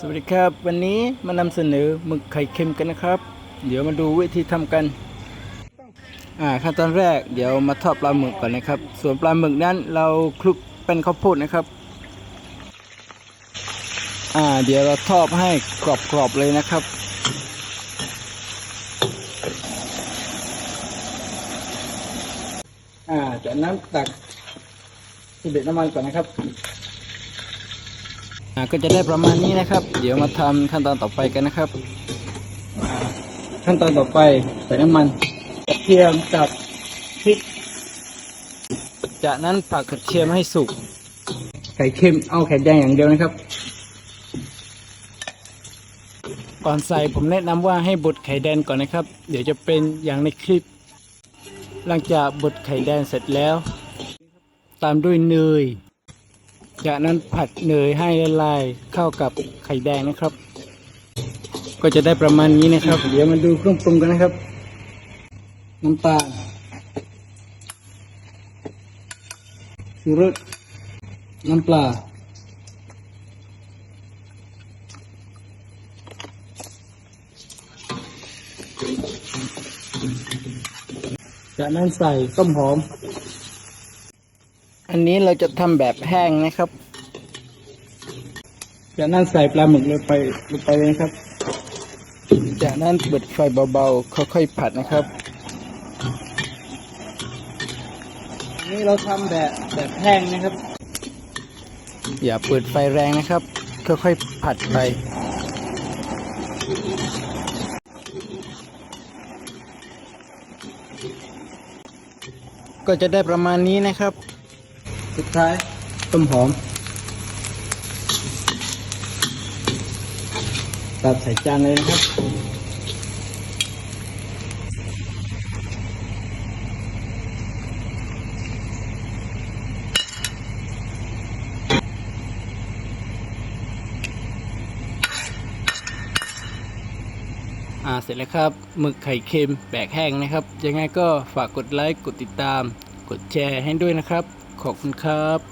สวัสดีครับวันนี้มานำเสนอหมึกไข่เค็มกันนะครับ เดี๋ยวมาดูวิธีทำกันอ่าขั้นตอนแรกเดี๋ยวมาทอดปลาหมึกก่อนนะครับ ส่วนปลาหมึกนั้นเราคลุกเป็นข้าวโพดนะครับอ่าเดี๋ยวเราทอดให้กรอบๆเลยนะครับอ่าจากนั้นตักที่เด็ดน้ำมันก่อนนะครับ ก็จะได้ประมาณนี้นะครับ เดี๋ยวมาทำขั้นตอนต่อไปกันนะครับ ขั้นตอนต่อไปใส่น้ำมันกระเทียมกับพริก จากนั้นผักกระเทียมให้สุก ไข่เค็มเอาไข่แดงอย่างเดียวนะครับ ก่อนใส่ผมแนะนำว่าให้บดไข่แดงก่อนนะครับ เดี๋ยวจะเป็นอย่างในคลิป หลังจากบดไข่แดงเสร็จแล้ว ตามด้วยเนย จากนั้นผัดเนยให้ละลายเข้ากับไข่แดงนะครับ ก็จะได้ประมาณนี้นะครับ เดี๋ยวมาดูเครื่องปรุงกันนะครับ น้ำตาลชูรสน้ำปลาจากนั้นใส่ต้มหอม อันนี้เราจะทำแบบแห้งนะครับจากนั้นใส่ปลาหมึกลงไปลงไปเลยครับ จากนั้นเปิดไฟเบาๆค่อยๆผัดนะครับอันนี้เราทำแบบแบบแห้งนะครับ อย่าเปิดไฟแรงนะครับค่อยๆผัดไปก็จะได้ประมาณนี้นะครับ สุดท้ายต้มหอมตัดใส่จานเลยนะครับ อ่าเสร็จแล้วครับหมึกไข่เค็มแบกแห้งนะครับ ยังไงก็ฝากกดไลค์ กดติดตาม กดแชร์ให้ด้วยนะครับ ขอบคุณครับ